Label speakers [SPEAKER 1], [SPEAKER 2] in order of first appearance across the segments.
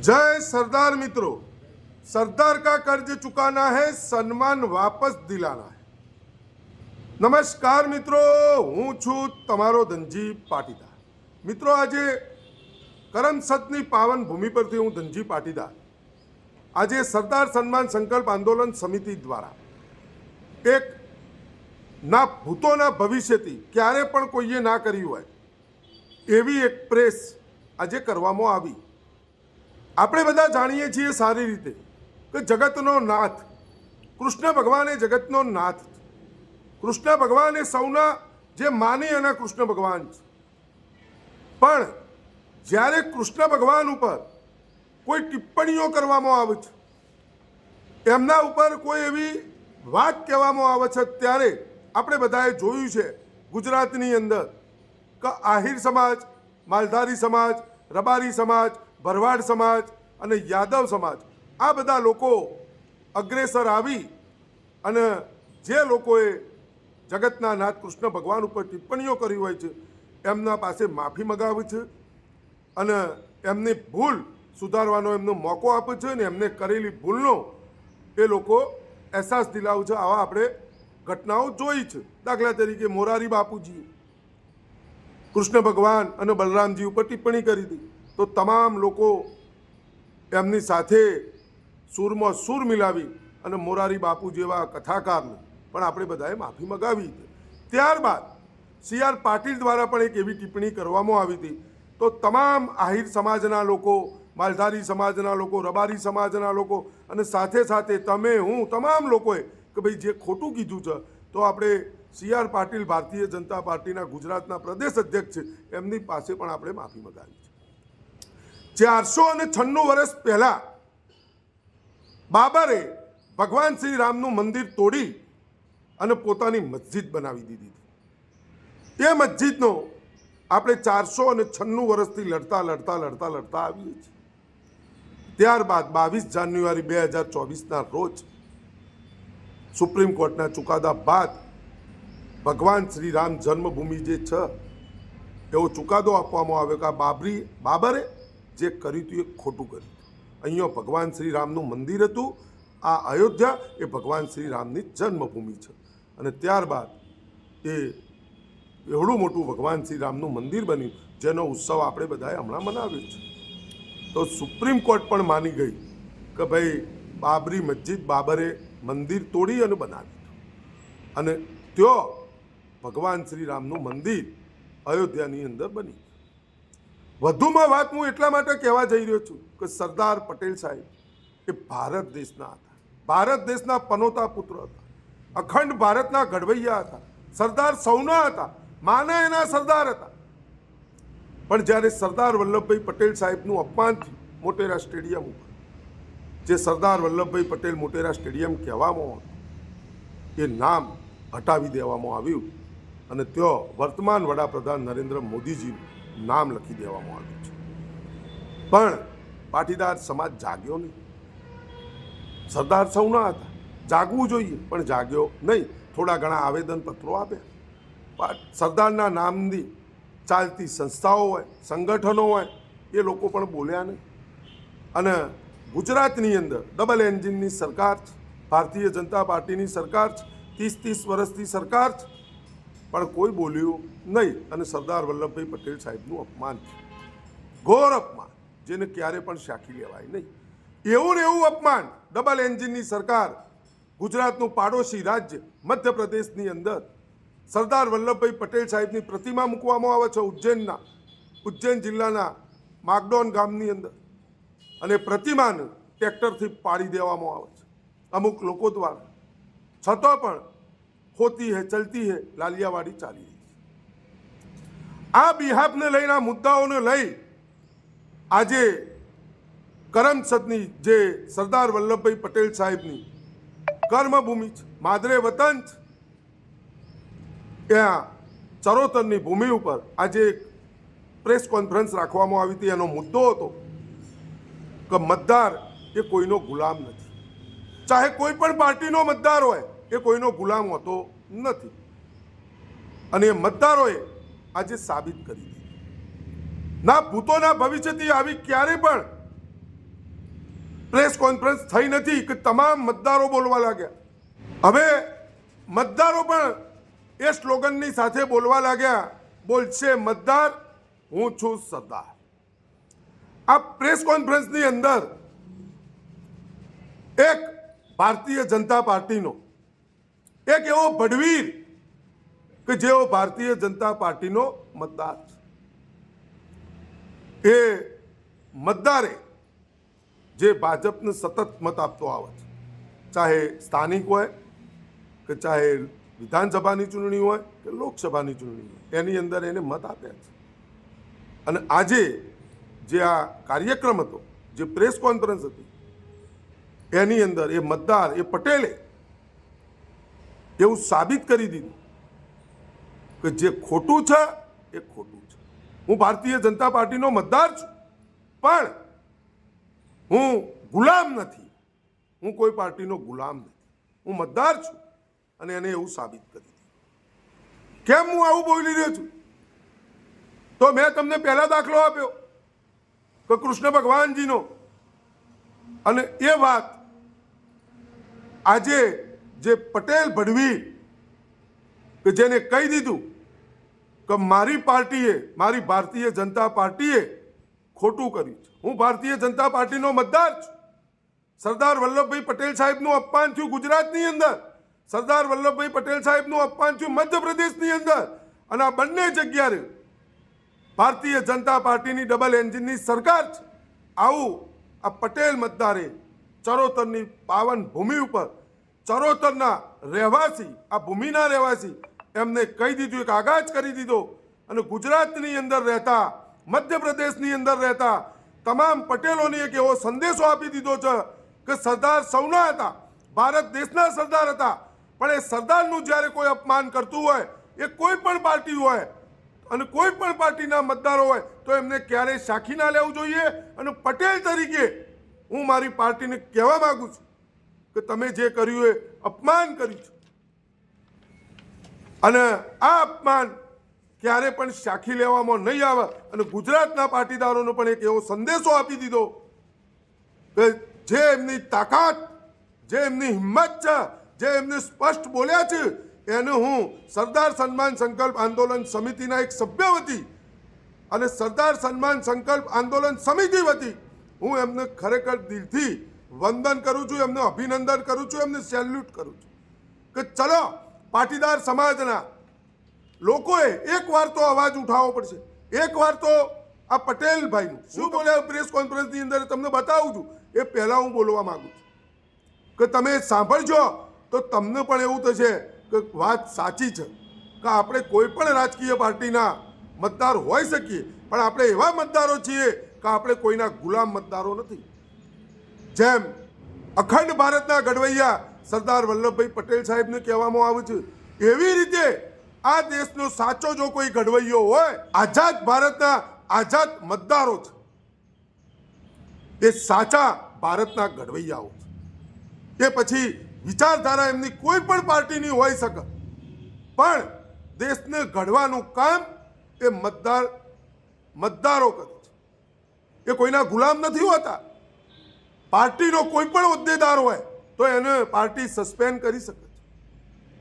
[SPEAKER 1] जय सरदार मित्रों सरदार का कर्ज चुकाना है સન્માન વાપસ દિલાના है નમસ્કાર મિત્રો હું છું તમારો ધનજી પાટીદાર મિત્રો આજે કરમસદની પાવન ભૂમિ પરથી હું ધનજી પાટીદાર આજે સરદાર સન્માન સંકલ્પ આંદોલન સમિતિ દ્વારા એક ના ભૂતોના ભવિષ્યથી ક્યારે પણ કોઈએ ના કર્યું હોય એવી એક પ્રેસ આજે કરવામાં આવી આપણે બધા જાણીએ છીએ સારી રીતે કે જગતનો નાથ, કૃષ્ણ ભગવાન એ જગતનો નાથ. કૃષ્ણ ભગવાન એ સૌના જે માની એના કૃષ્ણ ભગવાન છે. પણ જ્યારે કૃષ્ણ ભગવાન ઉપર કોઈ ટિપ્પણીઓ કરવામાં આવે છે, એમના ઉપર કોઈ એવી વાત કહેવામાં આવે છે, ત્યારે આપણે બધાએ જોયું છે ગુજરાતની અંદર કે આહિર સમાજ, માલધારી સમાજ, રબારી સમાજ ભરવાડ સમાજ અને યાદવ સમાજ, આ બધા લોકો અગ્રેસર આવી અને જે લોકોએ જગતના નાથ કૃષ્ણ ભગવાન ઉપર ટિપ્પણીઓ કરી હોય છે, એમના પાસે માફી મગાવી છે અને એમની ભૂલ સુધારવાનો એમનો મોકો આપે છે અને એમને કરેલી ભૂલનો એ લોકો અહેસાસ દિલાવે છે. આવા આપણે ઘટનાઓ જોઈ છે. દાખલા તરીકે મોરારી બાપુજીએ કૃષ્ણ ભગવાન અને બલરામજી ઉપર ટિપ્પણી કરી હતી. તો તમામ લોકો એમની સાથે સૂરમાં સૂર મિલાવી અને મોરારી બાપુ જેવા કથાકારને પણ આપણે બધાએ માફી મગાવી ત્યારબાદ સી આર પાટીલ દ્વારા પણ એક એવી ટિપ્પણી કરવામાં આવી હતી. તો તમામ આહિર સમાજના લોકો, માલધારી સમાજના લોકો, રબારી સમાજના લોકો અને સાથે સાથે તમે, હું, તમામ લોકોએ કે ભાઈ જે ખોટું કીધું છે, તો આપણે સી આર પાટીલ ભારતીય જનતા પાર્ટીના ગુજરાતના પ્રદેશ અધ્યક્ષ છે, એમની પાસે પણ આપણે માફી મગાવી છે. ચારસો અને છન્નું વર્ષ પહેલા બાબરે ભગવાન શ્રી રામનું મંદિર તોડી અને પોતાની મસ્જિદ બનાવી દીધી હતી. એ મસ્જિદનો આપણે ચારસો અને છન્નું વર્ષથી લડતા લડતા લડતા લડતા આવીએ છીએ. ત્યારબાદ બાવીસ જાન્યુઆરી બે હજાર ચોવીસના રોજ સુપ્રીમ કોર્ટના ચુકાદા બાદ ભગવાન શ્રી રામ જન્મભૂમિ જે છે, એવો ચુકાદો આપવામાં આવ્યો કે આ બાબરી બાબરે જે કર્યું હતું એ ખોટું કર્યું અહીંયા ભગવાન શ્રી રામનું મંદિર હતું. આ અયોધ્યા એ ભગવાન શ્રી રામની જન્મભૂમિ છે. અને ત્યારબાદ એ એવડું મોટું ભગવાન શ્રી રામનું મંદિર બન્યું, જેનો ઉત્સવ આપણે બધાએ હમણાં મનાવ્યો છે. તો સુપ્રીમ કોર્ટ પણ માની ગઈ કે ભાઈ બાબરી મસ્જિદ બાબરે મંદિર તોડી અને બનાવી અને ત્યાં ભગવાન શ્રી રામનું મંદિર અયોધ્યાની અંદર બની વધુમાં વાત હું એટલા માટે કહેવા જઈ રહ્યો છું કે સરદાર પટેલ સાહેબ એ ભારત દેશના હતા. ભારત દેશના પનોતા પુત્ર હતા. અખંડ ભારતના ઘડવૈયા હતા. સરદાર સૌના હતા. માના એના સરદાર હતા. પણ જ્યારે સરદાર વલ્લભભાઈ પટેલ સાહેબનું અપમાન થયું મોટેરા સ્ટેડિયમ ઉપર, જે સરદાર વલ્લભભાઈ પટેલ મોટેરા સ્ટેડિયમ કહેવામાં આવતું, એ નામ હટાવી દેવામાં આવ્યું અને ત્યાં વર્તમાન વડાપ્રધાન નરેન્દ્ર મોદીજીનું નામ લખી દેવામાં આવ્યું છે. પણ પાટીદાર સમાજ જાગ્યો નહીં. સરદાર સૌના હતા. જાગવું જોઈએ, પણ જાગ્યો નહીં. થોડા ઘણા આવેદનપત્રો આપ્યા. સરદારના નામની ચાલતી સંસ્થાઓ હોય, સંગઠનો હોય, એ લોકો પણ બોલ્યા નહીં. અને ગુજરાતની અંદર ડબલ એન્જિનની સરકાર છે. ભારતીય જનતા પાર્ટીની સરકાર છે. ત્રીસ ત્રીસ વર્ષથી સરકાર છે. પણ કોઈ બોલ્યું નહીં અને સરદાર વલ્લભભાઈ પટેલ સાહેબનું અપમાન ઘોર અપમાન, જેને ક્યારે પણ શાખી લેવાય નહીં. એવું ને એવું અપમાન ડબલ એન્જિનની સરકાર, ગુજરાતનું પાડોશી રાજ્ય, મધ્યપ્રદેશની અંદર સરદાર વલ્લભભાઈ પટેલ સાહેબની પ્રતિમા મૂકવામાં આવે છે ઉજ્જૈનના, ઉજ્જૈન જિલ્લાના માગડોન ગામની અંદર. અને પ્રતિમાને ટ્રેક્ટરથી પાડી દેવામાં આવે છે. અમુક લોકો દ્વારા. છતાં પણ હોતી હે, ચલતી હે, લાલિયાવાડી ચાલી રહી આ બિહાબને લઈને, આ મુદ્દાઓને લઈ આજે કરમસદની જે સરદાર વલ્લભભાઈ પટેલ સાહેબની કર્મભૂમિ છે. માદરે વતન ત્યાં ચરોતરની ભૂમિ ઉપર આજે એક પ્રેસ કોન્ફરન્સ રાખવામાં આવી હતી. એનો મુદ્દો હતો કે મતદાર એ કોઈનો ગુલામ નથી. ચાહે કોઈ પણ પાર્ટીનો મતદાર હોય એ કોઈનો ગુલામ હોતો નથી. અને એ મતદારોએ આજે સાબિત કરી દીધું. ના, ભૂતોના ભવિષ્યથી આવી ક્યારે પણ પ્રેસ કોન્ફરન્સ થઈ નથી કે તમામ મતદારો બોલવા લાગ્યા. હવે મતદારો પણ એ સ્લોગનની સાથે બોલવા લાગ્યા, બોલશે મતદાર, હું છું સરદાર. આ પ્રેસ કોન્ફરન્સની અંદર એક ભારતીય જનતા પાર્ટીનો એક એવો ભડવીર કે જેઓ ભારતીય જનતા પાર્ટીનો મતદાર છે. એ મતદારે જે ભાજપને સતત મત આપતો આવે છે, ચાહે સ્થાનિક હોય કે ચાહે વિધાનસભાની ચૂંટણી હોય કે લોકસભાની ચૂંટણી હોય, એની અંદર એને મત આપ્યા છે. અને આજે જે આ કાર્યક્રમ હતો, જે પ્રેસ કોન્ફરન્સ હતી, એની અંદર એ મતદાર એ પટેલે એવું સાબિત કરી દીધું કે જે ખોટું છે, એ ખોટું છે. હું ભારતીય જનતા પાર્ટીનો મતદાર છું, પણ હું ગુલામ નથી. હું કોઈ પાર્ટીનો ગુલામ નથી. હું મતદાર છું અને એને એવું સાબિત કરી દીધું. કેમ હું આવું બોલી રહ્યો છું? તો મેં તમને પહેલા દાખલો આપ્યો કે કૃષ્ણ ભગવાનજીનો. અને એ વાત આજે જે પટેલ ભડવી કે જેને કહી દીધું કે મારી પાર્ટીએ, મારી ભારતીય જનતા પાર્ટીએ ખોટું કર્યું છે. હું ભારતીય જનતા પાર્ટીનો મતદાર છું. સરદાર વલ્લભભાઈ પટેલ સાહેબનું અપમાન થયું ગુજરાતની અંદર. સરદાર વલ્લભભાઈ પટેલ સાહેબનું અપમાન થયું મધ્યપ્રદેશની અંદર. અને આ બંને જગ્યાએ ભારતીય જનતા પાર્ટીની ડબલ એન્જિનની સરકાર છે. આવું આ પટેલ મતદારે ચરોતરની પાવન ભૂમિ ઉપર ચરોતરના રહેવાસી, આ ભૂમિના રહેવાસી, એમને કહી દીધું, એક આગાજ કરી દીધો. અને ગુજરાતની અંદર રહેતા, મધ્યપ્રદેશની અંદર રહેતા તમામ પટેલોને એક એવો સંદેશો આપી દીધો છે કે સરદાર સૌના હતા, ભારત દેશના સરદાર હતા. પણ એ સરદારનું જ્યારે કોઈ અપમાન કરતું હોય, એ કોઈ પણ પાર્ટી હોય, અને કોઈ પણ પાર્ટીના મતદારો હોય, તો એમને ક્યારેય સાખી ના લેવું જોઈએ. અને પટેલ તરીકે હું મારી પાર્ટીને કહેવા માગું છું કે તમે જે કર્યું એ અપમાન કર્યું છે. અને આ અપમાન ક્યારે પણ સાખી લેવામાં નહીં આવે અને ગુજરાતના પાટીદારોનો પણ એક એવો સંદેશો આપી દીધો કે જે એમની તાકાત, જે એમની હિંમત છે, જે એમને સ્પષ્ટ બોલ્યા છે, એને હું સરદાર સન્માન સંકલ્પ આંદોલન સમિતિના એક સભ્ય વતી અને સરદાર સન્માન સંકલ્પ આંદોલન સમિતિ વતી હું એમને ખરેખર દિલથી વંદન કરું છું એમને અભિનંદન કરું છું એમને સેલ્યુટ કરું છું. કે ચલો પાટીદાર સમાજના લોકોએ એક વાર તો અવાજ ઉઠાવવો પડશે. એક વાર તો આ પટેલ ભાઈનું શું બોલ્યા પ્રેસ કોન્ફરન્સની અંદર તમને બતાવું છું એ પહેલાં હું બોલવા માંગુ છું. કે તમે સાંભળજો તો તમને પણ એવું થશે કે વાત સાચી છે. કે આપણે કોઈ પણ રાજકીય પાર્ટીના મતદાર હોઈ શકીએ પણ આપણે એવા મતદારો છીએ કે આપણે કોઈના ગુલામ મતદારો નથી. જેમ અખંડ ભારતના ઘડવૈયા સરદાર વલ્લભભાઈ પટેલ સાહેબને કહેવામાં આવે છે, એવી રીતે આ દેશનો સાચો જો કોઈ ઘડવૈયો હોય, આઝાદ ભારતના આઝાદ મતદારો છે. એ સાચા ભારતના ઘડવૈયાઓ છે. એ પછી વિચારધારા એમની કોઈ પણ પાર્ટીની હોઈ શકે, પણ દેશને ઘડવાનું કામ એ મતદાર, મતદારો કરે છે. એ કોઈના ગુલામ નથી હોતા. પાર્ટીનો કોઈ પણ હોદ્દેદાર હોય તો એને પાર્ટી સસ્પેન્ડ કરી શકે છે.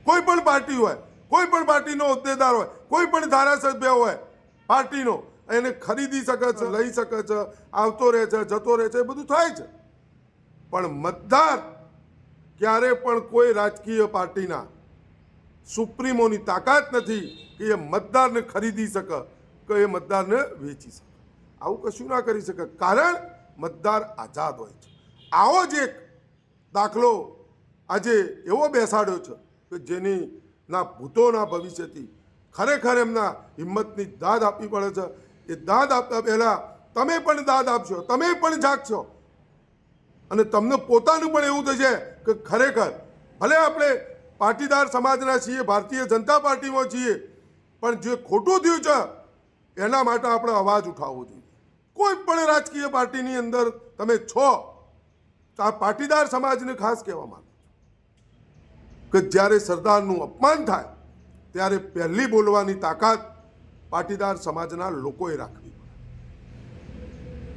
[SPEAKER 1] કોઈ પણ પાર્ટી હોય, કોઈ પણ પાર્ટીનો હોદ્દેદાર હોય, કોઈ પણ ધારાસભ્ય હોય, પાર્ટીનો એને ખરીદી શકે છે, લઈ શકે છે, આવતો રહે છે, જતો રહે છે, એ બધું થાય છે. પણ મતદાર ક્યારે પણ કોઈ રાજકીય પાર્ટીના સુપ્રીમોની તાકાત નથી કે એ મતદારને ખરીદી શકે, કે એ મતદારને વેચી શકે. આવું કશું ના કરી શકે. કારણ મતદાર આઝાદ હોય છે. આવો જ એક દાખલો આજે એવો બેસાડ્યો છે કે જેની ના ભૂતોના ભવિષ્યથી ખરેખર એમના હિંમતની દાદ આપવી પડે છે. એ દાદ આપતા પહેલાં તમે પણ દાદ આપશો, તમે પણ જાગશો. અને તમને પોતાનું પણ એવું થશે કે ખરેખર ભલે આપણે પાટીદાર સમાજના છીએ, ભારતીય જનતા પાર્ટીમાં છીએ, પણ જે ખોટું થયું છે, એના માટે આપણે અવાજ ઉઠાવવો જોઈએ. કોઈ પણ રાજકીય પાર્ટીની અંદર તમે છો તો આ પાટીદાર સમાજને ખાસ કહેવા માંગુ છું કે જ્યારે સરદારનું અપમાન થાય, ત્યારે પહેલી બોલવાની તાકાત પાટીદાર સમાજના લોકોએ રાખવી પડે.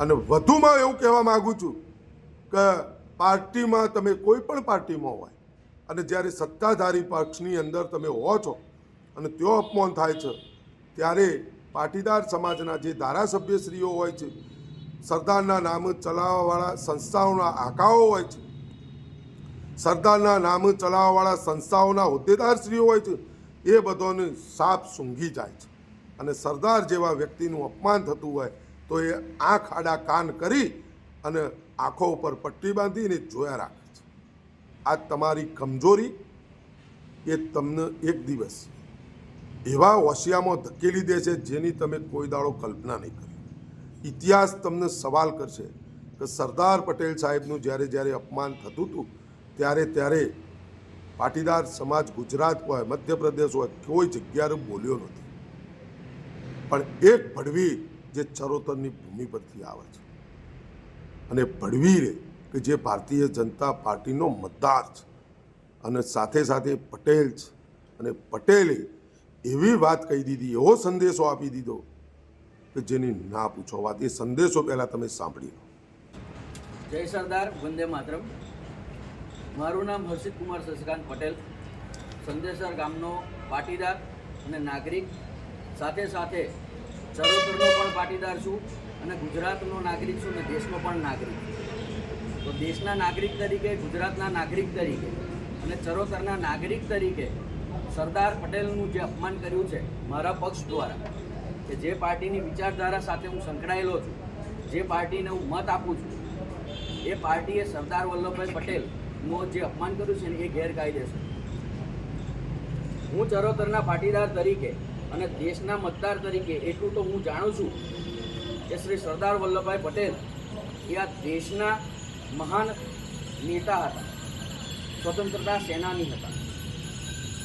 [SPEAKER 1] અને વધુમાં એવું કહેવા માંગુ છું કે પાર્ટીમાં તમે કોઈ પણ પાર્ટીમાં હોય અને જ્યારે સત્તાધારી પક્ષની અંદર તમે હો છો અને ત્યો અપમાન થાય છે, ત્યારે પાટીદાર સમાજના જે ધારાસભ્યશ્રીઓ હોય છે સરદારના નામ ચલાવવાવાળા સંસ્થાઓના આકાઓ હોય છે. સરદારના નામ ચલાવવાવાળા સંસ્થાઓના હોદ્દેદારશ્રીઓ હોય છે. એ બધોને સાપ સૂંઘી જાય છે. અને સરદાર જેવા વ્યક્તિનું અપમાન થતું હોય તો એ આંખ આડા કાન કરી અને આંખો ઉપર પટ્ટી બાંધીને જોયા રાખે છે. આ તમારી કમજોરી? એ તમને એક દિવસ એવા હોશિયામાં ધકેલી દે છે જેની તમે કોઈ દાડો કલ્પના નહીં કરી ઇતિહાસ તમને સવાલ કરશે કે સરદાર પટેલ સાહેબનું જ્યારે જ્યારે અપમાન થતું હતું, ત્યારે ત્યારે પાટીદાર સમાજ ગુજરાત હોય, મધ્યપ્રદેશ હોય, કોઈ જગ્યાએ બોલ્યો નથી. પણ એક ભડવી જે ચરોતરની ભૂમિ પરથી આવે છે. અને ભડવીરે કે જે ભારતીય જનતા પાર્ટીનો મતદાર છે અને સાથે સાથે પટેલ છે. અને પટેલે એવી વાત કહી દીધી, એવો સંદેશો આપી દીધો કે જેની ના પૂછો વાત, એ સંદેશો પહેલાં તમે સાંભળી
[SPEAKER 2] જય સરદાર, વંદે માતરમ. મારું નામ હર્ષિત કુમાર શશિકાંત પટેલ. સંદેશર ગામનો પાટીદાર અને નાગરિક. સાથે સાથે ચરોતરનો પણ પાટીદાર છું અને ગુજરાતનો નાગરિક છું અને દેશનો પણ નાગરિક. તો દેશના નાગરિક તરીકે, ગુજરાતના નાગરિક તરીકે અને ચરોતરના નાગરિક તરીકે સરદાર પટેલનું જે અપમાન કર્યું છે મારા પક્ષ દ્વારા કે જે પાર્ટીની વિચારધારા સાથે હું સંકળાયેલો છું, જે પાર્ટીને હું મત આપું છું, એ પાર્ટીએ સરદાર વલ્લભભાઈ પટેલનું જે અપમાન કર્યું છે ને એ ગેરકાયદેસર. હું ચરોતરના પાટીદાર તરીકે અને દેશના મતદાર તરીકે એટલું તો હું જાણું છું કે શ્રી સરદાર વલ્લભભાઈ પટેલ એ આ દેશના મહાન નેતા હતા, સ્વતંત્રતા સેનાની હતા.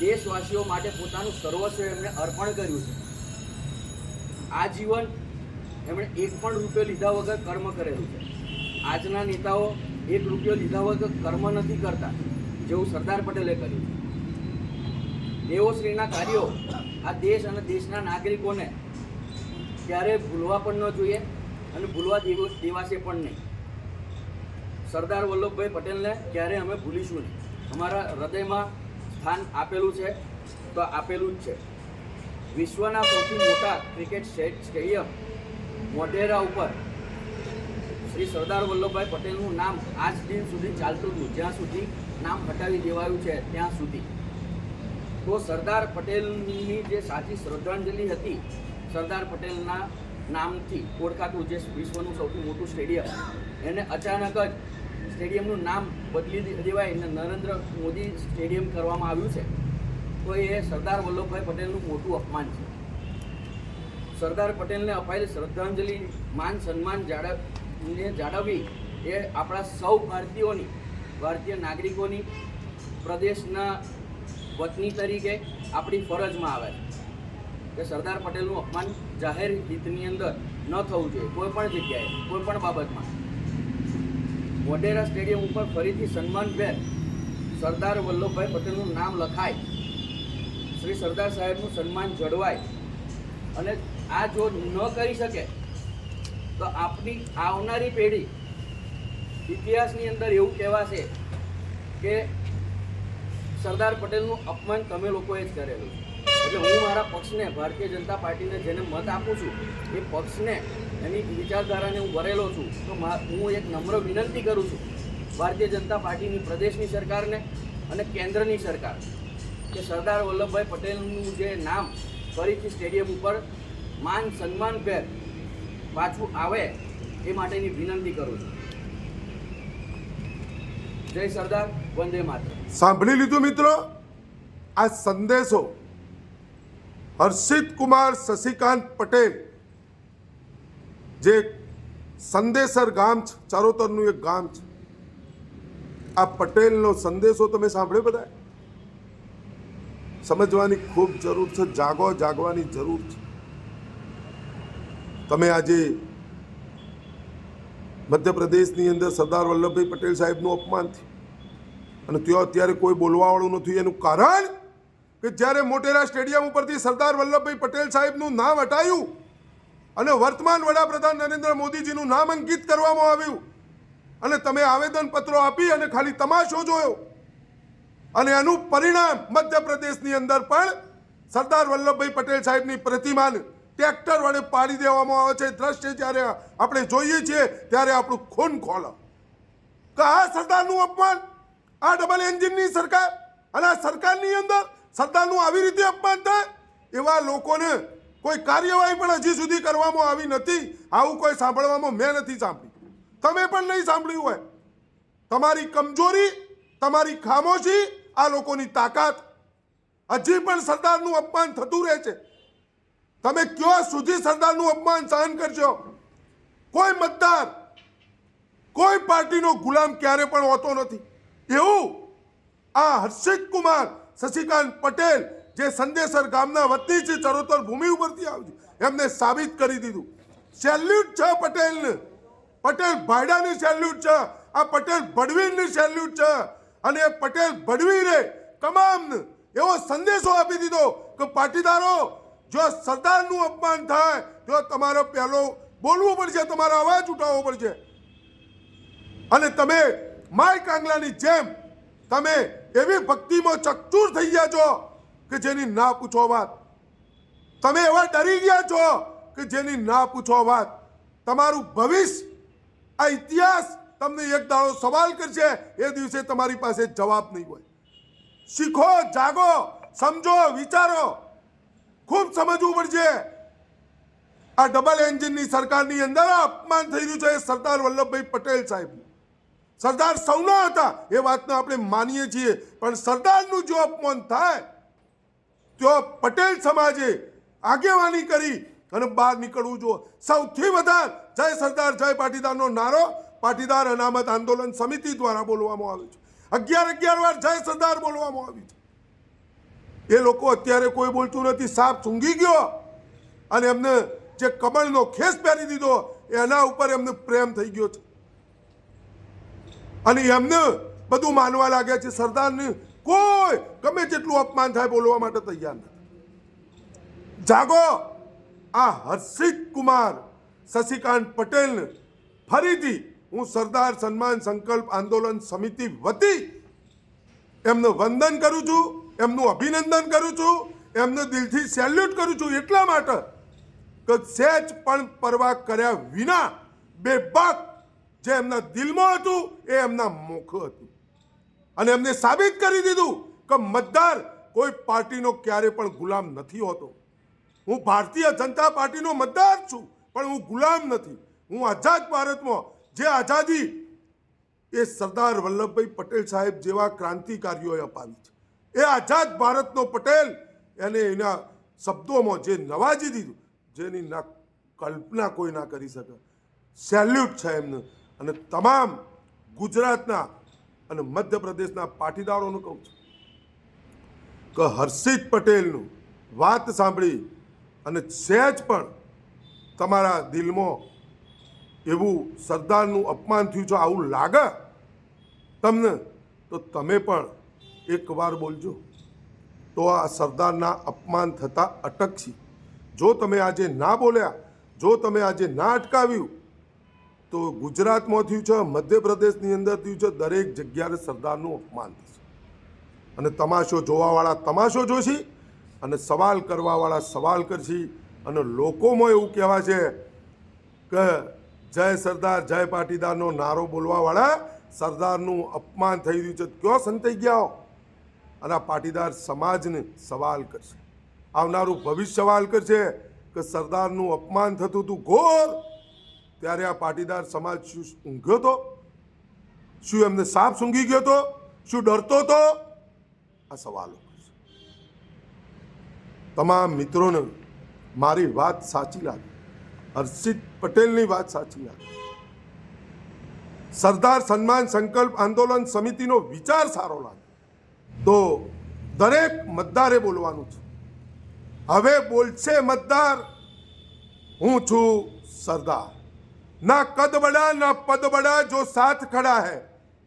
[SPEAKER 2] દેશવાસીઓ માટે પોતાનું સર્વસ્વ એમણે અર્પણ કર્યું છે. આજીવન એમણે એક પણ રૂપિયો લીધા વગર કર્મ કરેલું છે. આજના નેતાઓ એક રૂપિયો લીધા વગર કર્મ નથી કરતા, જેવું સરદાર પટેલે કર્યું દેવોશ્રીના કાર્યો આ દેશ અને દેશના નાગરિકોને ક્યારે ભૂલવા પણ ન જોઈએ અને ભૂલવા દેવ- દેવાશે પણ નહીં. સરદાર વલ્લભભાઈ પટેલને ક્યારે અમે ભૂલીશું નહીં. અમારા હૃદયમાં સ્થાન આપેલું છે તો આપેલું જ છે. વિશ્વના સૌથી મોટા ક્રિકેટ સ્ટે- સ્ટેડિયમ મોઢેરા ઉપર શ્રી સરદાર વલ્લભભાઈ પટેલનું નામ આજ દિન સુધી ચાલતું હતું. જ્યાં સુધી નામ હટાવી દેવાયું છે ત્યાં સુધી. તો સરદાર પટેલની જે સાચી શ્રદ્ધાંજલિ હતી, સરદાર પટેલના નામથી ઓળખાતું જે વિશ્વનું સૌથી મોટું સ્ટેડિયમ, એને અચાનક જ સ્ટેડિયમનું નામ બદલી દેવાય. અને નરેન્દ્ર મોદી સ્ટેડિયમ કરવામાં આવ્યું છે. એ સરદાર વલ્લભભાઈ પટેલનું મોટું અપમાન છે. સરદાર પટેલને અપાયેલી શ્રદ્ધાંજલિ, માન સન્માન જાળવને જાળવવી એ આપણા સૌ ભારતીયોની, ભારતીય નાગરિકોની, પ્રદેશના વતની તરીકે આપણી ફરજમાં આવે છે. કે સરદાર પટેલનું અપમાન જાહેર હિતની અંદર ન થવું જોઈએ, કોઈ પણ જગ્યાએ, કોઈ પણ બાબતમાં. મોઢેરા સ્ટેડિયમ ઉપર ફરીથી સન્માનભેર સરદાર વલ્લભભાઈ પટેલનું નામ લખાય. શ્રી સરદાર સાહેબનું સન્માન જળવાય અને આ જો ન કરી શકે, તો આપની આવનારી પેઢી ઇતિહાસની અંદર એવું કહેવાશે કે સરદાર પટેલનું અપમાન તમે લોકોએ જ કરેલું એટલે હું મારા પક્ષને, ભારતીય જનતા પાર્ટીને જેને મત આપું છું, એ પક્ષને એની વિચારધારાને હું ભરેલો છું, તો હું એક નમ્ર વિનંતી કરું છું, ભારતીય જનતા પાર્ટીની પ્રદેશની સરકારને અને કેન્દ્રની સરકાર કે સરદાર વલ્લભભાઈ પટેલનું જે નામ ફરીથી સ્ટેડિયમ ઉપર માન સન્માનભેર પાછું આવે એ માટેની વિનંતી કરું છું. જય સરદાર, વંદે માત્ર
[SPEAKER 1] સાંભળી લીધું મિત્રો? આ સંદેશો હર્ષિત કુમાર શશિકાંત પટેલ જે સંદેશર ગામ છે, ચારોતરનું એક ગામ છે. આ પટેલનો સંદેશો તમે સાંભળ્યો બધા સમજવાની ખૂબ જરૂર છે, જાગો, જાગવાની જરૂર છે. તમે આજે મધ્યપ્રદેશની અંદર સરદાર વલ્લભભાઈ પટેલ સાહેબનું અપમાન થયું. અને ત્યાં અત્યારે કોઈ બોલવાવાળું નથી, એનું કારણ કે જ્યારે મોટેરા સ્ટેડિયમ ઉપરથી સરદાર વલ્લભભાઈ પટેલ સાહેબનું નામ હટાયું અને વર્તમાન વડાપ્રધાન નરેન્દ્ર મોદીજીનું નામ અંકિત કરવામાં આવ્યું અને તમે આવેદનપત્રો આપી અને ખાલી તમાશો જોયો અને એનું પરિણામ મધ્યપ્રદેશની અંદર પણ સરદાર વલ્લભભાઈ પટેલ સાહેબની પ્રતિમાને ટ્રેક્ટર વડે પાડી દેવામાં આવે છે. દ્રશ્ય જ્યારે આપણે જોઈએ છીએ, ત્યારે આપણું ખૂન ખોલ તો આ સરદારનું અપમાન, આ ડબલ એન્જિનની સરકાર અને આ સરકારની અંદર સરદારનું આવી રીતે અપમાન થાય, એવા લોકોને કોઈ કાર્યવાહી પણ હજી સુધી કરવામાં આવી નથી. આવું કોઈ સાંભળવામાં મેં નથી સાંભળ્યું. તમે પણ નહીં સાંભળ્યું હોય. તમારી કમજોરી તમારી ખામોશી આ લોકોની તાકાત. હજી પણ સરદારનું અપમાન થતું રહે છે. તમે ક્યાં સુધી સરદારનું અપમાન સહન કરશો? કોઈ મતદાર, કોઈ પાર્ટીનો ગુલામ ક્યારે પણ હોતો નથી. એવું આ હર્ષિત કુમાર, શશિકાંત પટેલ જે સંદેશર ગામના વતની છે, ચરોતર ભૂમિ ઉપરથી આવશે એમને સાબિત કરી દીધું. સેલ્યુટ છે પટેલને. પટેલ ભાયડાને સેલ્યુટ છે, આ પટેલ ભડવીરની સેલ્યુટ છે. અને પટેલ ભડવીને તમામ એવો સંદેશો આપી દીધો કે પાટીદારો, જો સરદારનું અપમાન થાય, તો તમારે પહેલો બોલવું પડશે, તમારો અવાજ ઉઠાવવો પડશે. અને તમે માય કાંગલાની જેમ તમે એવી ભક્તિમાં ચકચૂર થઈ ગયા છો કે જેની ના પૂછો વાત. તમે એવા ડરી ગયા છો કે જેની ના પૂછો વાત. તમારું ભવિષ્ય, આ ઇતિહાસ તમને એક દાડો સવાલ કરશે, એ દિવસે તમારી પાસે જવાબ નહીં હોય. શીખો, જાગો, સમજો, વિચારો. ખૂબ સમજવું પડશે. આ ડબલ એન્જિનની સરકારની અંદર અપમાન થઈ રહ્યું છે સરદાર વલ્લભભાઈ પટેલ સાહેબનું. સરદાર સૌના હતા, એ વાતને આપણે માનીએ છીએ. પણ સરદારનું જો અપમાન થાય, તો પટેલ સમાજે આગેવાની કરી અને બહાર નીકળવું જો સૌથી વધારે જય સરદાર, જય પાટીદારનો નારો પાટીદાર અનામત આંદોલન સમિતિ દ્વારા બોલવામાં આવે છે. અગિયાર અગિયાર વાર જય સરદાર બોલવામાં આવ્યું છે. એ લોકો અત્યારે કોઈ બોલતું નથી. સાપ સૂંઘી ગયો અને એમને જે કમળનો ખેસ પહેરી દીધો, એના ઉપર એમને પ્રેમ થઈ ગયો છે. અને એમને બધું માનવા લાગ્યા છે, સરદારને કોઈ, ગમે તેટલું અપમાન થાય બોલવા માટે તૈયાર નથી. જાગો. આ હર્ષિત કુમાર, શશિકાંત પટેલને ફરીથી હું સરદાર સન્માન સંકલ્પ આંદોલન સમિતિ વતી એમનું વંદન કરું છું, એમનું અભિનંદન કરું છું, એમને દિલથી સેલ્યુટ કરું છું એટલા માટે કે સહેજ પણ પરવા કર્યા વિના બેબાક જે એમના દિલમાં હતું એ એમના મુખ હતું. અને એમને સાબિત કરી દીધું કે મતદાર કોઈ પાર્ટીનો ક્યારે પણ ગુલામ નથી હોતો. હું ભારતીય જનતા પાર્ટીનો મતદાર છું, પણ હું ગુલામ નથી. હું આઝાદ ભારતમાં જે આઝાદી એ સરદાર વલ્લભભાઈ પટેલ સાહેબ જેવા ક્રાંતિકારીઓએ અપાવી છે. એ આઝાદ ભારતનો પટેલ એને એના શબ્દોમાં જે નવાજી દીધું, જેની ના કલ્પના કોઈ ના કરી શકે. સેલ્યુટ છે એમને. અને તમામ ગુજરાતના અને મધ્યપ્રદેશના પાટીદારોનું કહું છું કે હર્ષિત પટેલનું વાત સાંભળી અને સહેજ પણ તમારા દિલમાં એવું સરદારનું અપમાન થયું છે, આવું લાગે? તમને? તો તમે પણ એકવાર બોલજો. તો આ સરદારના અપમાન થતાં અટકશી. જો તમે આજે ના બોલ્યા, જો તમે આજે ના અટકાવ્યું, તો ગુજરાતમાં થયું છે, મધ્યપ્રદેશની અંદર થયું છે, દરેક જગ્યાએ સરદારનું અપમાન થશે. અને તમાશો જોવાવાળા તમાશો જોશી, અને સવાલ કરવાવાળા સવાલ કરશી, અને લોકોમાં એવું કહેવા છે કે જય સરદાર, જય પાટીદારનો નારો બોલવાવાળા સરદારનું અપમાન થઈ રહ્યું છે. કયો સંતાઈ ગયા અને આ પાટીદાર સમાજને સવાલ કરશે. આવનારું ભવિષ્ય સવાલ કરશે કે સરદારનું અપમાન થતું હતું ઘોર, ત્યારે આ પાટીદાર સમાજ શું ઊંઘ્યો તો? શું એમને સાપ સૂંઘી ગયો તો? શું ડરતો તો? આ સવાલો તમામ મિત્રોને મારી વાત સાચી લાગી. હર્ષિત પટેલની વાત સાચી લાગે સરદાર સન્માન સંકલ્પ આંદોલન સમિતિનો વિચાર સારો લાગે. તો દરેક મતદારે બોલવાનું છે. હવે બોલશે મતદાર, હું છું સરદાર. ના કદ બડા ના પદ બડા જો સાથ ખડા હે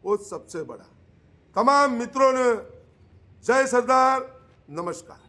[SPEAKER 1] વો સબસે બડા. તમામ મિત્રોને જય સરદાર, નમસ્કાર.